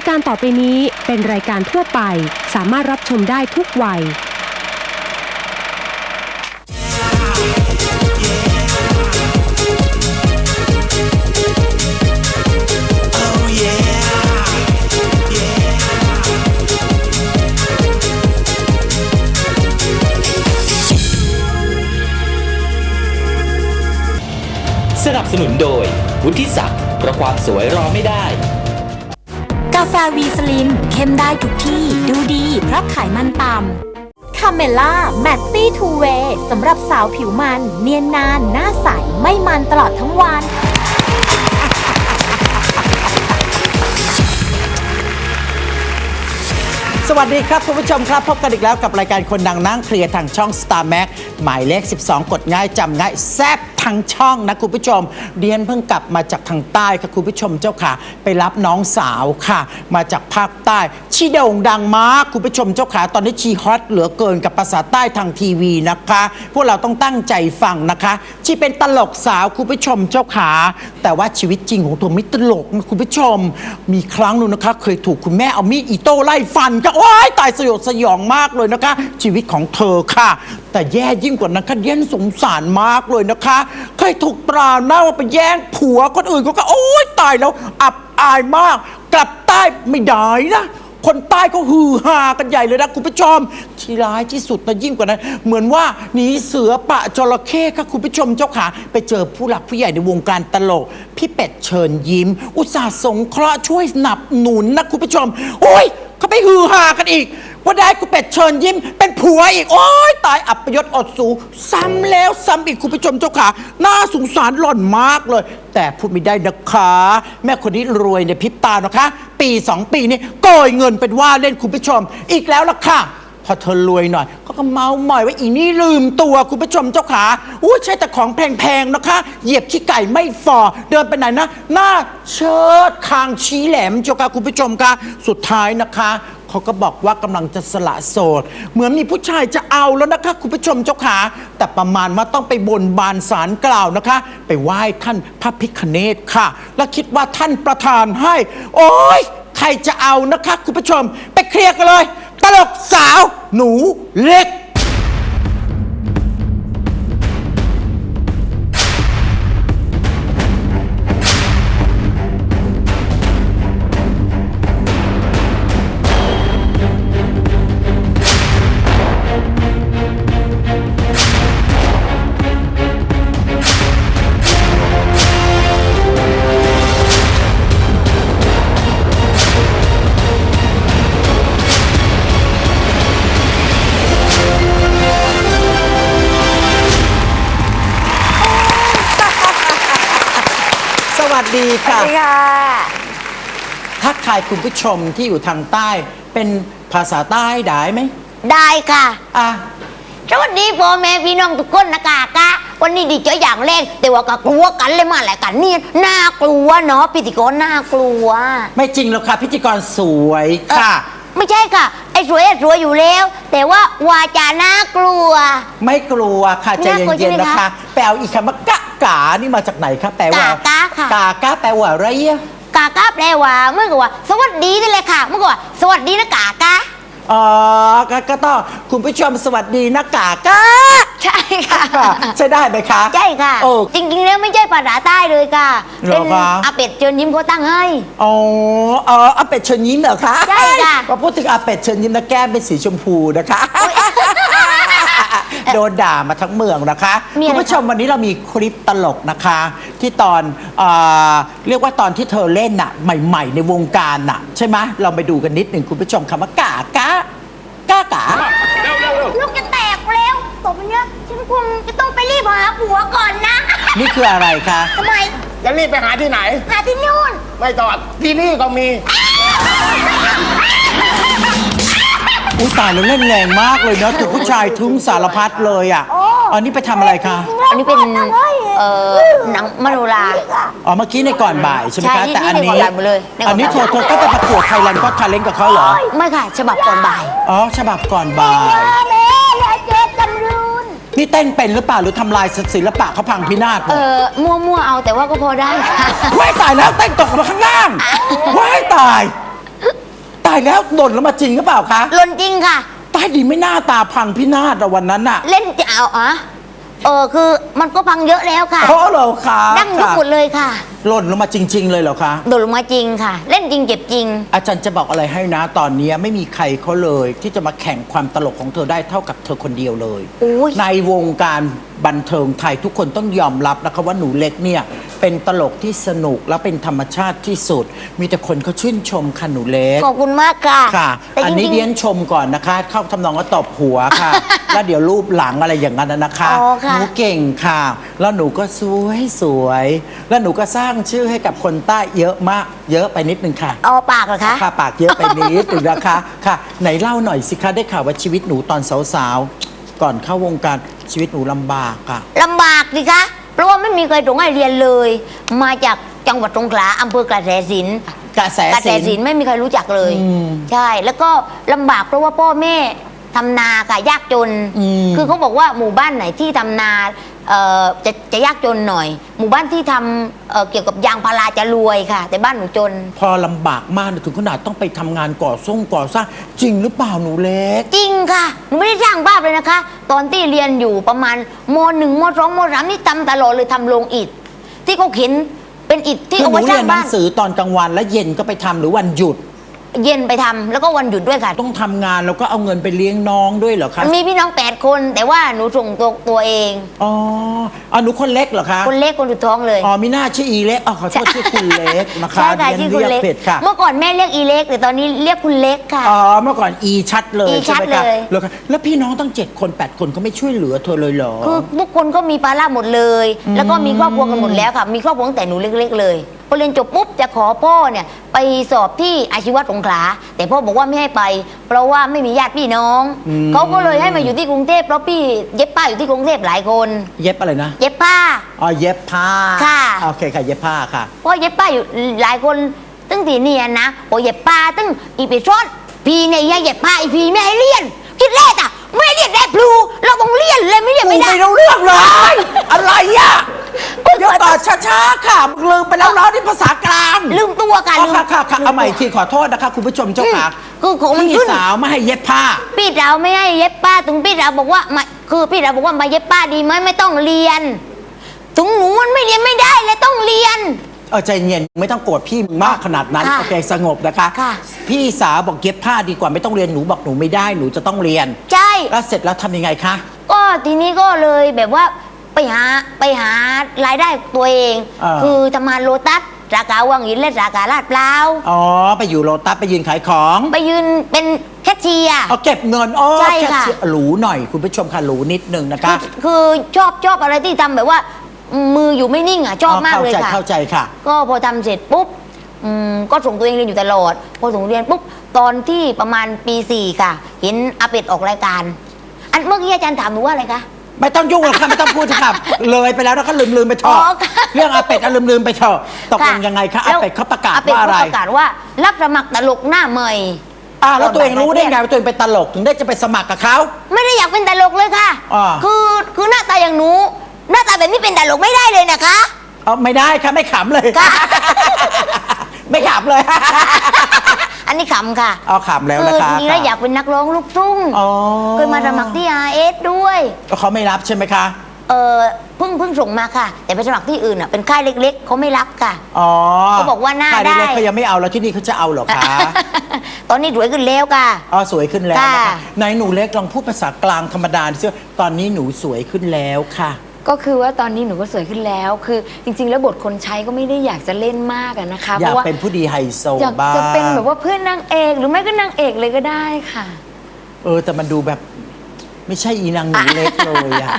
ายการต่อไปนี้เป็นรายการทั่วไป สามารถรับชมได้ทุกวัย สนับสนุนโดยวุฒิศักดิ์เพราะความสวยรอไม่ได้าแฟวีสลินเข้มได้ทุกที่ดูดีเพราะไขมันต่ำคาเมล่าแมตตี้ทูเวย์สำหรับสาวผิวมัน เนียนนาน หน้าใส ไม่มันตลอดทั้งวันสวัสดีครับคุณผู้ชมครับพบกันอีกแล้วกับรายการคนดังนั่งเคลียร์ทางช่อง Star Max หมายเลข 12 กดง่ายจำง่ายแซบ ทั้งช่องนะคุณผู้ชมเรียนเพิ่งกลับมาจากทางใต้ค่ะคุณผู้ชมเจ้าค่ะ ไปรับน้องสาวค่ะ มาจากภาคใต้ชีโด่งดังมากคุณผู้ชมเจ้าขาตอนนี้ชีฮอตเหลือเกินกับภาษาใต้ทางทีวีนะคะ พวกเราต้องตั้งใจฟังนะคะชีเป็นตลกสาวคุณผู้ชมเจ้าขาแต่ว่าชีวิตจริงของเธอไม่ตลกนะคุณผู้ชม มีครั้งหนึงนะคะ เคยถูกคุณแม่เอามีดอิโต้ไล่ฟันก็โอ๊ยตายสยดสยองมากเลยนะคะ ชีวิตของเธอค่ะ แต่แย่ยิ่งกว่านั้นค่ะเย็นสงสารมากเลยนะคะเคยถูกตราหน้าว่าไปแย่งผัวคนอื่นเขาก็โอ๊ยตายแล้ว อับอายมาก กลับใต้ไม่ได้นะคนใต้ก็ฮือฮากันใหญ่เลยนะคุณผู้ชมที่ร้ายที่สุดนะยิ่งกว่านั้น เหมือนว่าหนีเสือปะจระเข้ค่ะคุณผู้ชมเจ้าขาไปเจอผู้หลักผู้ใหญ่ในวงการตลก พี่เป็ดเชิญยิ้ม อุตส่าห์สงเคราะห์ช่วยสนับหนุนนะคุณผู้ชมโอ้ยเขาไปฮือฮากันอีก ว่าได้คุณเป็ดเชิญยิ้มเป็น ผัวอีก โอ้ยตายอับประยศอดสู ซ้ำแล้วซ้ำอีกคุณผู้ชมเจ้าขาน่าสงสารหล่อนมากเลย แต่พูดไม่ได้นะคะ แม่คนนี้รวยในพริบตานะคะ ปีสองปีนี้โกยเงินเป็นว่าเล่นคุณผู้ชม อีกแล้วล่ะค่ะ อเธอรวยหน่อยก็ก็เมาหมอยว่าอีนี่ลืมตัวคุณผู้ชมเจ้าขาอู้ใช่แต่ของแพงๆนะคะ เหยียบขี้ไก่ไม่ฟอเดินไปไหนนะ หน้าเชิดคางชี้แหลมเจ้าค่ะคุณผู้ชมค่ะสุดท้ายนะคะเขาก็บอกว่ากำลังจะสละโสด เหมือนมีผู้ชายจะเอาแล้วนะคะ คุณผู้ชมเจ้าขา แต่ประมาณว่าต้องไปบนบานสารกล่าวนะคะ ไปไหว้ท่านพระพิคเนตค่ะ แล้วคิดว่าท่านประทานให้ โอ้ยใครจะเอานะคะ คุณผู้ชม ไปเคลียร์กันเลย ลกสาวหนูเล็ก สวัสดีค่ะ ทักทายคุณผู้ชมที่อยู่ทางใต้ เป็นภาษาใต้ได้ไหมได้ค่ะ อะ สวัสดีพ่อแม่พี่น้องทุกคนนะกากะวันนี้ดีเจออย่างแรกแต่ว่าก็กลัวกันเลยมาหลายกันนี่น่ากลัวเนาะพิธีกรน่ากลัว ไม่จริงหรอกค่ะ พิธีกรสวยค่ะเอ่อไม่ใช่ค่ะ ไอ้สวยไอ้สวยอยู่แล้ว แต่ว่าวาจาน่ากลัว ไม่กลัวค่ะ ใจน่ากลัวใช่เย็นไหมๆนะคะ คะ แปลอีกคำว่ากะ กานี่มาจากไหนคะแปลว่ากะกะค่ะ กากะแปลว่าอะไรอะกากะแปลว่าเมื่อกี้ว่า สวัสดีนี่เลยค่ะเมื่อกี้ว่าสวัสดีนะกากะอ๋อก็ก็ต้องคุณผู้ชมสวัสดีนะกากะใช่ค่ะค่ะใช่ได้ไหมคะ ใช่ค่ะ โอ้จริงๆแล้วไม่ใช่ภาษาใต้เลยค่ะเหรอเป็นคะ อาเป็ดเชิญยิ้มเขาตั้งให้ อ๋อเอออาเป็ดเชิญยิ้มเหรอคะใช่ค่ะ พอพูดถึงอาเป็ดเชิญยิ้มนะแก้มเป็นสีชมพูนะคะ โดนด่ามาทั้งเมืองนะคะมีคุอะไรณผู้ชมวันนี้เรามีคลิปตลกนะคะ ที่ตอนเออเรียกว่าตอนที่เธอเล่นน่ะ ใหม่ ๆ ในวงการน่ะ ใช่ไหมเราไปดูกันนิดหนึ่งคุณผู้ชมคำว่ากากะกากะลูกจะแตกแล้วต่อไปเนี้ยฉันคงจะต้องไปรีบหาผัวก่อนนะนี่คืออะไรคะ ทำไมจะรีบไปหาที่ไหน หาที่นู่น ไม่ตอดที่นี่ก็มีอุ้ย ตายแล้วเล่นแรงมากเลยเนอะถูกผู้ชายทึ้งสารพัดเลยอะอันนี้ไปทำอะไรคะ อันนี้เป็นเอ่อหนังมโนราอ๋อเมื่อกี้ในก่อนบ่ายใช่ไหมใช่คะนี่แต่อันนี่นี้ในก่อนบ่ายหมดเลยในก่อนอันนี้เธอบ่ายเธอก็ไปประกวดไทยแลนด์ก็ทาเลนกับเขาเหรอ ไม่ค่ะ ฉบับก่อนบ่าย อ๋อ ฉบับก่อนบ่ายแม่อย่าเจอกันรุนนี่เต้นเป็นหรือเปล่าหรือทำลายศิลปะเขาพังพินาศหมเอดอมั่วมั่วๆเอาแต่ว่าก็พอได้ค่ะ ว้ายตายแล้วเต้นตกลงมาข้างล่างว้ายตายายแล้วหล่นแล้วมาจริงหรือเปล่าคะหล่นจริงค่ะ ตายดีไม่น่าตาพังพินาศอะวันนั้นน่ะเล่นจะเอาอะเออคือมันก็พังเยอะแล้วค่ะเพราะเหรอคะดั้งยุบค่ะหมดเลยค่ะ หล่นลงมาจริง ๆ เลยเหรอคะโดดลงมาจริงค่ะ เล่นจริงเจ็บจริง อาจารย์จะบอกอะไรให้นะตอนนี้ไม่มีใครเขาเลย ที่จะมาแข่งความตลกของเธอได้เท่ากับเธอคนเดียวเลยโอ้ยในวงการบันเทิงไทยทุกคนต้องยอมรับนะคะว่าหนูเล็กเนี่ย เป็นตลกที่สนุกและเป็นธรรมชาติที่สุด มีแต่คนเขาชื่นชมค่ะหนูเล็ก ขอบคุณมากค่ะค่ะ แต่อันจนี้ริงๆเรียนชมก่อนนะคะ เข้าทำนองว่าตบหัวค่ะ แล้วเดี๋ยวรูปหลังอะไรอย่างนั้นนะคะ อ๋อค่ะ หนูเก่งค่ะ แล้วหนูก็สวยสวย แล้วหนูก็สร้างชื่อให้กับคนใต้เยอะมาก เยอะไปนิดนึงค่ะ เอาปากเหรอคะ ค่ะปากเยอะไปนิดนึงนะคะ ค่ะ ไหนเล่าหน่อยสิคะได้ข่าวว่าชีวิตหนูตอนสาวๆ ก่อนเข้าวงการชีวิตหนูลำบากอะลำบากสิคะเพ ราะว่าไม่มีใครส่งให้เรียนเลย มาจากจังหวัดสงขลาอำเภอกระแสสินกระแสกระแสสิสิน นไม่มีใครรู้จักเลย อืมใช่แล้วก็ลำบากเพราะว่าพ่อแม่ทำนาค่ะยากจน อืม คือเขาบอกว่าหมู่บ้านไหนที่ทำนาเอ่อจะจะยากจนหน่อย หมู่บ้านที่ทำเอ่อเกี่ยวกับยางพาราจะรวยค่ะ แต่บ้านหนูจน พอลำบากมากถึงขนาดต้องไปทำงานก่อส่งก่อสร้างจริงหรือเปล่าหนูเล็ก จริงค่ะ หนูไม่ได้สร้างภาพเลยนะคะ ตอนที่เรียนอยู่ประมาณมหนึ่งมสองมสามนี่ทำตลอดเลยทำโรงอิฐที่เขาเข็นเป็นอิฐที่คือเอาหนูไว้สเรีร้ายงนหนับ้างนสือตอนกลางวันแล้วเย็นก็ไปทำหรือวันหยุด เย็นไปทำแล้วก็วันหยุดด้วยค่ะ ต้องทำงานแล้วก็เอาเงินไปเลี้ยงน้องด้วยเหรอคะมีพี่น้องแปดคน แต่ว่าหนูส่งตัวตัวเอง อ๋ออ๋อหนูคนเล็กเหรอคะคนเล็กคนสุดท้องเลย อ๋อมีหน้าชื่ออีเล็กอ๋อขอโทษชื่อคุณเล็กนะคะใช่ค่ะเรียนชื่อคุณเรียกเล็กผิดค่ะ เมื่อก่อนแม่เรียกอีเล็กแต่ตอนนี้เรียกคุณเล็กค่ะ อ๋อเมื่อก่อนอีชัดเลยอีชัใช่ดไหมคะเลย แล้วค่ะแล้วพี่น้องตั้งเจ็ดคนแปดคนก็ไม่ช่วยเหลือเธอเลยเหรอ คือทุกคนก็มีภาระหมดเลย แล้วก็มีครอบครัวกันหมดแล้วค่ะ มีครอบครัวตั้งแต่หนูเล็กๆเลย พอเรียนจบปุ๊บจะขอพ่อเนี่ยไปสอบที่อาชีวะสงขลา แต่พ่อบอกว่าไม่ให้ไป เพราะว่าไม่มีญาติพี่น้องอืม เขาก็เลยให้มาอยู่ที่กรุงเทพเพราะพี่เย็บผ้าอยู่ที่กรุงเทพหลายคน เย็บอะไรนะ เย็บผ้า อ๋อ เย็บผ้าค่ะ โอเคค่ะ เย็บผ้าค่ะ เพราะเย็บผ้าอยู่หลายคนตั้งแต่เนียนนะโอ้เย็บผ้าตั้งอีปีซ้อนพี่เนี่ยเย็บผ้าอีพีไม่ให้เรียนคิดแรกอะไม่ให้เรียนได้พลูเราต้องเรียนเลยไม่เรียนกูไม่ได้ไม่รู้เรื่องเลย อะไรอะ เดี๋ยวต่อช้าๆค่ะลืมไปแล้วเนาะนี่ภาษากลางลืมตัวกันอ๋อค่ะค่ะค่ะเอาใหม่อีกทีขอโทษนะคะ คุณผู้ชมเจ้าค่ะคือของมันพี่ขึ้นสาวไม่ให้เย็บผ้า พี่เราไม่ให้เย็บป้าถึงพี่เราบอกว่ามาคือพี่เราบอกว่ามาเย็บป้าดีไหมไม่ต้องเรียน ถึงหนูมันไม่เรียนไม่ได้เลยต้องเรียน เออใจเย็นไม่ต้องโกรธพี่มึงมากขนาดนั้นค่ะโอเคสงบนะคะ ค่ะพี่สาวบอกเย็บผ้าดีกว่าไม่ต้องเรียนหนูบอกหนูไม่ได้หนูจะต้องเรียน ใช่ แล้วเสร็จแล้วทำยังไงคะ ก็ทีนี้ก็เลยแบบว่า ไปหาไปหารายได้ตัวเอง อ่า คือทำงานโลตัสสาขาวังหินและสาขาลาดพร้าวอ๋อ ไปอยู่โลตัสไปยืนขายของไปยืนเป็นแคชเชียร์ เอาเก็บเงินอ๋อใช่แค่ค่ะเสียหรูหน่อยคุณผู้ชมค่ะหรูนิดนึงนะคะคือคือชอบชอบอะไรที่ทำแบบว่า มืออยู่ไม่นิ่งอะชอบมากเลยเข้าใจค่ะเข้าใจค่ะ ก็พอทำเสร็จปุ๊บอืมก็ส่งตัวเองเรียนอยู่ตลอด พอส่งเรียนปุ๊บตอนที่ประมาณปีสี่ค่ะ เห็นอาเป็ดออกรายการ อันเมื่อกี้อาจารย์ถามหนูว่าอะไรคะ ไม่ต้องยุ่งหรอกค่ะไม่ต้องพูดค่ะ เลยไปแล้วแล้วก็ลืมลืมๆไปเถอ๋อะอค่ะ เรื่องอาเป็ดอะลืมลืมๆไปเถอะตกลงยังไงคะอาแล้วเป็ดเขาประกาศอาเป็ดว่าอะไร เขาประกาศว่ารับสมัครตลกหน้าใหม่ อ่าแล้วตัวเองรู้ได้ไงว่าตัวเองเป็นตลกถึงได้จะไปสมัครกับเขา ไม่ได้อยากเป็นตลกเลยค่ะ อ่า คือคือหน้าตาอย่างหนูหน้าตาแบบนี้เป็นตลกไม่ได้เลยนะคะ เอาไม่ได้ค่ะไม่ขำเลย ค่ะ ไม่ขำเลย อันนี้ขำค่ะเอาขำแล้วคือนะคะทีแรกอยากเป็นนักร้องลูกทุ่งอ๋อ เคยมาสมัครที่ RS ด้วยแล้วเขาไม่รับใช่ไหมคะ เออเพิ่งเพิ่งส่งมาค่ะ แต่ไปสมัครที่อื่นอะเป็นค่ายเล็ก ๆเขาไม่รับค่ะ อ๋อเขาบอกว่าหน้าค่ยได้เล็กๆเขายังไม่เอาแล้วที่นี่เขาจะเอาเหรอคะ ตอนนี้รวยขึ้นแล้วค่ะ อ๋อสวยขึ้นแล้วนะคะค่ะไหนหนูเล็กลองพูดภาษากลางธรรมดาดิซิว่าตอนนี้หนูสวยขึ้นแล้วค่ะ ก็คือว่าตอนนี้หนูก็สวยขึ้นแล้ว คือจริง ๆ แล้วบทคนใช้ก็ไม่ได้อยากจะเล่นมากอะนะคะอเพยากราะว่าเป็นผู้ดีไฮโซอยากบ้างจะเป็นแบบว่าเพื่อนนางเอกหรือไม่ก็นางเอกเลยก็ได้ค่ะ เออ แต่มันดูแบบไม่ใช่อีนางหนูเล็กเลยอะ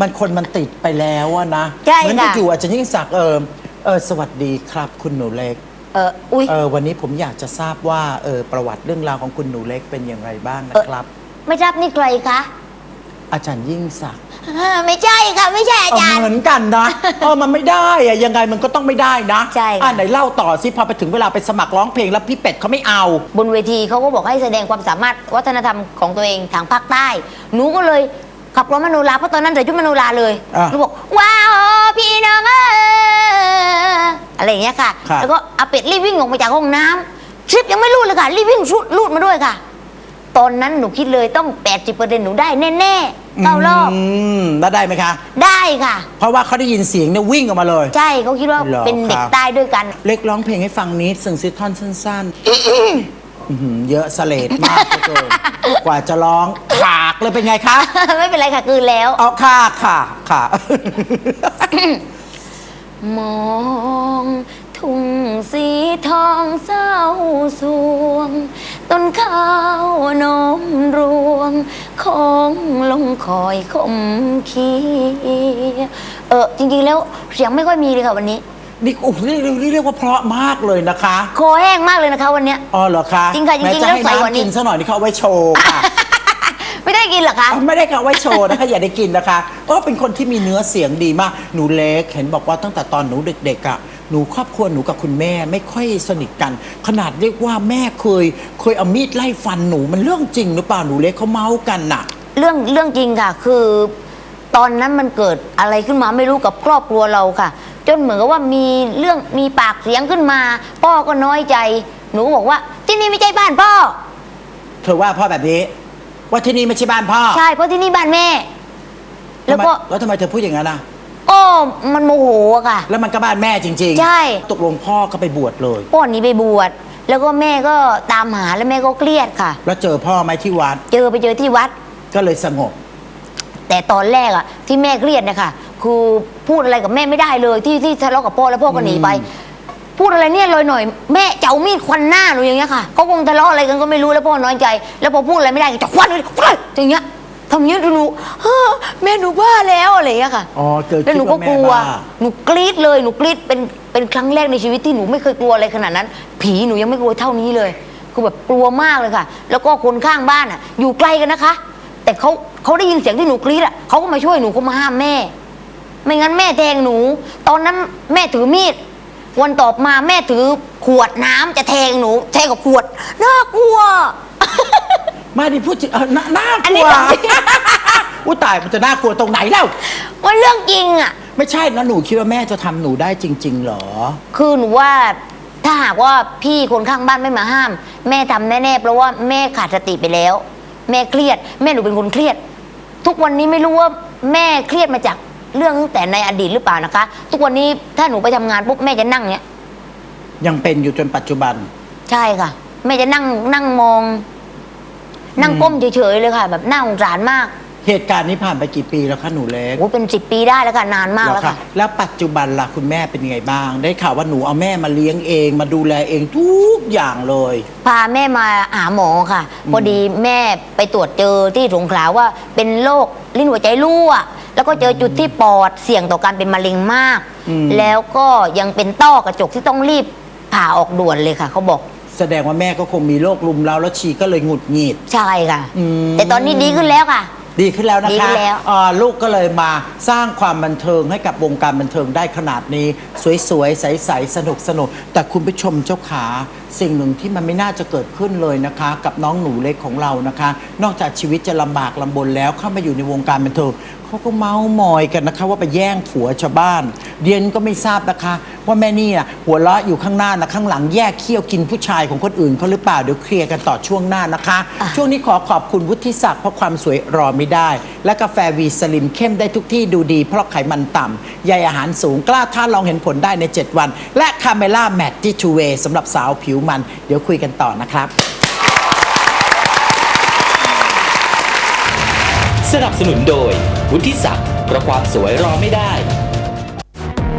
มันคนมันติดไปแล้วอะนะใช่เหมือนค่ะ อยู่ๆอาจจะยิ่งศักดิ์เออเออสวัสดีครับคุณหนูเล็ก เอออุ้ยเออวันนี้ผมอยากจะทราบว่าเออประวัติเรื่องราวของคุณหนูเล็กเป็นอย่างไรบ้างนะครับ ไม่ทราบนี่ใครคะ อาจารย์ยิ่งศักดิ์อ่าไม่ใช่ค่ะ ไม่ใช่อาเออจารย์ เหมือนกันนะเออมันไม่ได้อะยังไงมันก็ต้องไม่ได้นะใช่ค่ะ อะไหนเล่าต่อสิพอไปถึงเวลาไปสมัครร้องเพลงแล้วพี่เป็ดเขาไม่เอา บนเวทีเขาก็บอกให้แสดงความสามารถวัฒนธรรมของตัวเองทางภาคใต้ หนูก็เลยขับร้องมโนราเพราะตอนนั้นใส่ชุดมโนราเลยอะหนูบอกว้าวพี่น้องเอยอะไรอย่างเงี้ยค่ะ ครับ แล้วก็อาเป็ดรีบวิ่งออกมาจากห้องน้ำซิปยังไม่รูดเลยค่ะรีบวิ่งรูดรูดมาด้วยค่ะ ตอนนั้นหนูคิดเลยต้อง 80%หนูได้แน่ๆเก้ารอบอืมแล้วได้ไหมคะ ได้ค่ะ เพราะว่าเขาได้ยินเสียงเนี่ยวิ่งออกมาเลย ใช่เขาคิดว่าเหรอเป็นเด็กครับ ใต้ด้วยกัน เล็กร้องเพลงให้ฟังนิดซึ่งซิท่อนสั้นๆอื้อหือเยอะสะเลดมากเหลือเกินกว่าจะร้องขากเลยเป็นไงคะ ไม่เป็นไรค่ะคืนแล้ว เอาค่ะค่ะค่ะ มองทุ่งสีทองเศร้าสวง ต้นข้าว นมรวงของลงคอยคมเคียเออจริงๆแล้วเสียงไม่ค่อยมีเลยค่ะวันนี้ นี่โอ้โหนี่นี่เรียกว่าเพราะมากเลยนะคะคอแห้งมากเลยนะคะวันเนี้ย อ๋อเหรอคะจริงค่ะจริงๆแม้จะให้แล้วใส่กว่าน้ำนี้กินซะหน่อยนี่เขาเอาไว้โชว์ค่ะ ไม่ได้กินเหรอคะ ไม่ได้ค่ะไว้โชว์นะคะ อย่าได้กินนะคะเออเป็นคนที่มีเนื้อเสียงดีมาก หนูเล็กเห็นบอกว่าตั้งแต่ตอนหนูเด็กๆอะ หนูครอบครัวหนูกับคุณแม่ไม่ค่อยสนิทกัน ขนาดเรียกว่าแม่เคย เคยเอามีดไล่ฟันหนูมันเรื่องจริงหรือเปล่าหนูเล็กเขาเมาส์กันน่ะ เรื่องเรื่องจริงค่ะ คือ ตอนนั้นมันเกิดอะไรขึ้นมาไม่รู้กับครอบครัวเราค่ะ จนเหมือนกับว่ามีเรื่องมีปากเสียงขึ้นมา พ่อก็น้อยใจ หนูก็บอกว่าที่นี่ไม่ใช่บ้านพ่อ เธอว่าพ่อแบบนี้ ว่าที่นี่ไม่ใช่บ้านพ่อใช่เพราะที่นี่บ้านแม่ แล้วก็ทำไมแล้วทำไมเธอพูดอย่างนั้นอะ ก็มันโมโหอะค่ะ แล้วมันก็บ้านแม่จริงๆใช่ ตกลงพ่อก็ไปบวชเลย พ่อหนีไปบวชแล้วก็แม่ก็ตามหาแล้วแม่ก็เครียดค่ะ แล้วเจอพ่อไหมที่วัด เจอไปเจอที่วัด ก็เลยสงบ แต่ตอนแรกอะที่แม่เครียดเนี่ยค่ะคือพูดอะไรกับแม่ไม่ได้เลยที่ที่ทะเลาะกับพ่อแล้วพ่อก็หนีไป พูดอะไรเนี่ยลอยหน่อยแม่จะเอามีดควันหน้าหนูอย่างเงี้ยค่ะเขาคงทะเลาะอะไรกันก็ไม่รู้แล้วพ่อน้อยใจ แล้วพอพูดอะไรไม่ได้ก็จะควันเลยควันอย่างเงี้ย ทำอย่างเงี้ยหนูเฮ้อแม่หนูบ้าแล้วอะไรอย่างเงี้ยค่ะ อ๋อเกิดแล้วหนูก็คิดว่าแม่กลัวบ้าหนูกรี๊ดเลย หนูกรี๊ดเป็น เป็นครั้งแรกในชีวิตที่หนูไม่เคยกลัวอะไรขนาดนั้น ผีหนูยังไม่กลัวเท่านี้เลย คือแบบกลัวมากเลยค่ะ แล้วก็คนข้างบ้านอะ อยู่ไกลกันนะคะ แต่เขาเขาได้ยินเสียงที่หนูกรี๊ดอะเขาก็มาช่วยหนูเขามาห้ามแม่ ไม่งั้นแม่แทงหนู ตอนนั้นแม่ถือมีด วันต่อมาแม่ถือขวดน้ำจะแทงหนู แทงกับขวด น่ากลัว ไม่ได้พูดถึงเออน่าน่ากอันลันี้วเรื่องจริง อุ้ยตายมันจะน่ากลัวตรงไหนแล้วมันเรื่องจริงอะ ไม่ใช่นะหนูคิดว่าแม่จะทำหนูได้จริงๆเหรอ คือหนูว่าถ้าหากว่าพี่คนข้างบ้านไม่มาห้าม แม่ทำแน่ๆเพราะว่าแม่ขาดสติไปแล้ว แม่เครียด แม่หนูเป็นคนเครียด ทุกวันนี้ไม่รู้ว่าแม่เครียดมาจากเรื่องตั้งแต่ในอดีตหรือเปล่านะคะ ทุกวันนี้ถ้าหนูไปทำงานปุ๊บแม่จะนั่งเนี้ยยังเป็นอยู่จนปัจจุบัน ใช่ค่ะ แม่จะนั่งนั่งมอง นั่งก้มเฉยๆเลยค่ะ แบบน่าสงสารมากเหตุการณ์นี้ผ่านไปกี่ปีแล้วคะหนูเล็กโอ้เป็นสิบปีได้แล้วค่ะนานมากเหรแล้อวคะค่ะ แล้วปัจจุบันล่ะคุณแม่เป็นยังไงบ้าง ได้ข่าวว่าหนูเอาแม่มาเลี้ยงเอง มาดูแลเองทุกอย่างเลย พาแม่มาหาหมอค่ะ พอดีแม่ไปตรวจเจอที่สงขลาว่าเป็นโรคลิ้นหัวใจรั่ว แล้วก็เจอจุดที่ปอดเสี่ยงต่อการเป็นมะเร็งมากอืมแล้วก็ยังเป็นต้อกระจกที่ต้องรีบผ่าออกด่วนเลยค่ะเขาบอก แสดงว่าแม่ก็คงมีโรคลุมเราแล้วชีก็เลยหงุดหงิด ใช่ค่ะ อืม แต่ตอนนี้ดีขึ้นแล้วค่ะ ดีขึ้นแล้วนะดีขึ้คะนแล้ว อ่าลูกก็เลยมาสร้างความบันเทิงให้กับวงการบันเทิงได้ขนาดนี้ สวยๆ ใสๆ สนุกสนุกแต่คุณผู้ชมเจ้าขาสิ่งหนึ่งที่มันไม่น่าจะเกิดขึ้นเลยนะคะ กับน้องหนูเล็กของเรานะคะ นอกจากชีวิตจะลำบากลำบนแล้วเข้ามาอยู่ในวงการบันเทิงเขาก็เมาส์มอยกันนะคะ ว่าไปแย่งผัวชาวบ้านเดียนก็ไม่ทราบนะคะ ว่าแม่นี่น่ะหัวเราะอยู่ข้างหน้านะข้างหลังแยกเขี้ยวกินผู้ชายของคนอื่นเขาหรือเปล่าเดี๋ยวเคลียร์กันต่อช่วงหน้านะคะอะช่วงนี้ขอขอบคุณวุฒิศักดิ์เพราะความสวยรอไม่ได้ และกาแฟวีสลิมเข้มได้ทุกที่ดูดี เพราะไขมันต่ำใยอาหารสูงกล้าท้านลองเห็นผลได้ใน 7 วัน และคาเมล่าแมตติทูเวสำหรับสาวผิวมัน เดี๋ยวคุยกันต่อนะครับสนับสนุนโดยวุฒิศักดิ์เพราะความสวยรอไม่ได้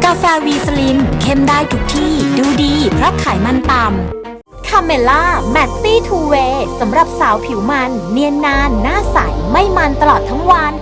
กาแฟวีสลินเข้มได้ทุกที่ ดูดีเพราะไขมันต่ำคาเมล่าแมตตี้ทูเวย์สำหรับสาวผิวมัน เนียนนาน หน้าใส ไม่มันตลอดทั้งวัน